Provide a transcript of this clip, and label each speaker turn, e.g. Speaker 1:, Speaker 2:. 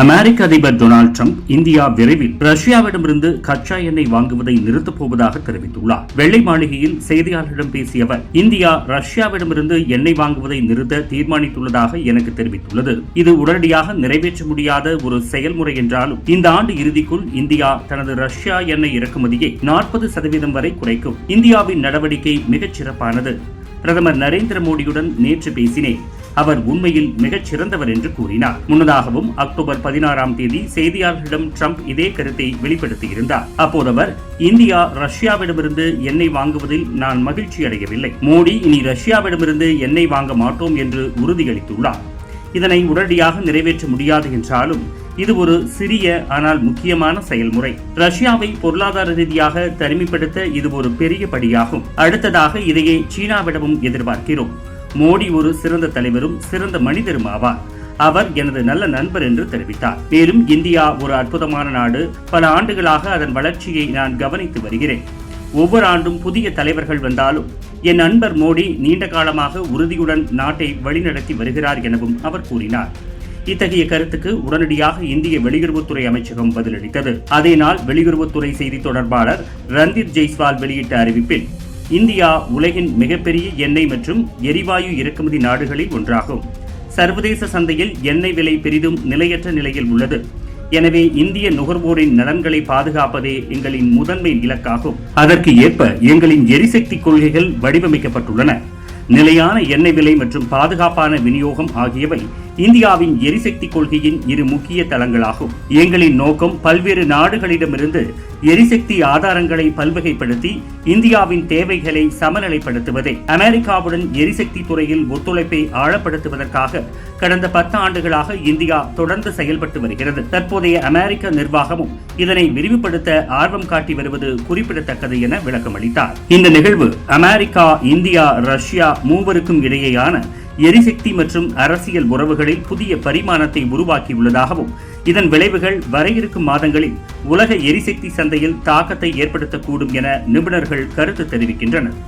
Speaker 1: அமெரிக்க அதிபர் Donald Trump India விரைவில் ரஷ்யாவிடமிருந்து கச்சா எண்ணெய் வாங்குவதை நிறுத்தப் போவதாக தெரிவித்துள்ளார். வெள்ளை மாளிகையில் செய்தியாளர்களிடம் பேசிய அவர் இந்தியா ரஷ்யாவிடமிருந்து எண்ணெய் வாங்குவதை நிறுத்த தீர்மானித்துள்ளதாக எனக்கு தெரிவித்துள்ளது. இது உடனடியாக நிறைவேற்ற முடியாத ஒரு செயல்முறை என்றாலும் இந்த ஆண்டு இறுதிக்குள் இந்தியா தனது ரஷ்யா எண்ணெய் இறக்குமதியை நாற்பது சதவீதம் வரை குறைக்கும். இந்தியாவின் நடவடிக்கை மிகச் சிறப்பானது பிரதமர் நரேந்திர மோடியுடன் நேற்று பேசினேன். அவர் உண்மையில் மிகச் சிறந்தவர் என்று கூறினார். முன்னதாகவும் அக்டோபர் பதினாறாம் தேதி செய்தியாளர்களிடம் ட்ரம்ப் இதே கருத்தை வெளிப்படுத்தியிருந்தார். அப்போது அவர் இந்தியா ரஷ்யாவிடமிருந்து எண்ணெய் வாங்குவதில் நான் மகிழ்ச்சி அடையவில்லை. மோடி இனி ரஷ்யாவிடமிருந்து எண்ணெய் வாங்க மாட்டோம் என்று உறுதியளித்துள்ளார். இதனை உடனடியாக நிறைவேற்ற முடியாது என்றாலும் இது ஒரு சிறிய ஆனால் முக்கியமான செயல்முறை. ரஷ்யாவை பொருளாதார ரீதியாக தனிமைப்படுத்த இது ஒரு பெரிய படியாகும். அடுத்ததாக இதையே சீனாவிடமும் எதிர்பார்க்கிறோம். மோடி ஒரு சிறந்த தலைவரும் சிறந்த மனிதரும் ஆவார். அவர் எனது நல்ல நண்பர் என்று தெரிவித்தார். மேலும் இந்தியா ஒரு அற்புதமான நாடு. பல ஆண்டுகளாக அதன் வளர்ச்சியை நான் கவனித்து வருகிறேன். ஒவ்வொரு ஆண்டும் புதிய தலைவர்கள் வந்தாலும் என் நண்பர் மோடி நீண்ட காலமாக உறுதியுடன் நாட்டை வழிநடத்தி வருகிறார் எனவும் அவர் கூறினார். இத்தகைய கருத்துக்கு உடனடியாக இந்திய வெளியுறவுத்துறை அமைச்சகம் பதிலளித்தது. அதே நாள் வெளியுறவுத்துறை செய்தி தொடர்பாளர் ரந்தீப் ஜெய்ஸ்வால் வெளியிட்ட அறிவிப்பில் இந்தியா உலகின் மிகப்பெரிய எண்ணெய் மற்றும் எரிவாயு இறக்குமதி நாடுகளில் ஒன்றாகும். சர்வதேச சந்தையில் எண்ணெய் விலை பெரிதும் நிலையற்ற நிலையில் உள்ளது. எனவே இந்திய நுகர்வோரின் நலன்களை பாதுகாப்பதே எங்களின் முதன்மை இலக்காகும். அதற்கு ஏற்ப எங்களின் எரிசக்தி கொள்கைகள் வடிவமைக்கப்பட்டுள்ளன. நிலையான எண்ணெய் விலை மற்றும் பாதுகாப்பான விநியோகம் ஆகியவை இந்தியாவின் எரிசக்தி கொள்கையின் இரு முக்கிய தளங்களாகும். எங்களின் நோக்கம் பல்வேறு நாடுகளிடமிருந்து எரிசக்தி ஆதாரங்களை பல்வகைப்படுத்தி இந்தியாவின் தேவைகளை சமநிலைப்படுத்துவதே. அமெரிக்காவுடன் எரிசக்தி துறையில் ஒத்துழைப்பை ஆழப்படுத்துவதற்காக கடந்த பத்து ஆண்டுகளாக இந்தியா தொடர்ந்து செயல்பட்டு வருகிறது. தற்போதைய அமெரிக்க நிர்வாகமும் இதனை விரிவுபடுத்த ஆர்வம் காட்டி வருவது குறிப்பிடத்தக்கது என விளக்கமளித்தார். இந்த நிகழ்வு அமெரிக்கா இந்தியா ரஷ்யா மூவருக்கும் இடையேயான எரிசக்தி மற்றும் அரசியல் உறவுகளில் புதிய பரிமாணத்தை உருவாக்கியுள்ளதாகவும் இதன் விளைவுகள் வர இருக்கும் மாதங்களில் உலக எரிசக்தி சந்தையில் தாக்கத்தை ஏற்படுத்தக்கூடும் என நிபுணர்கள் கருத்து தெரிவிக்கின்றனர்.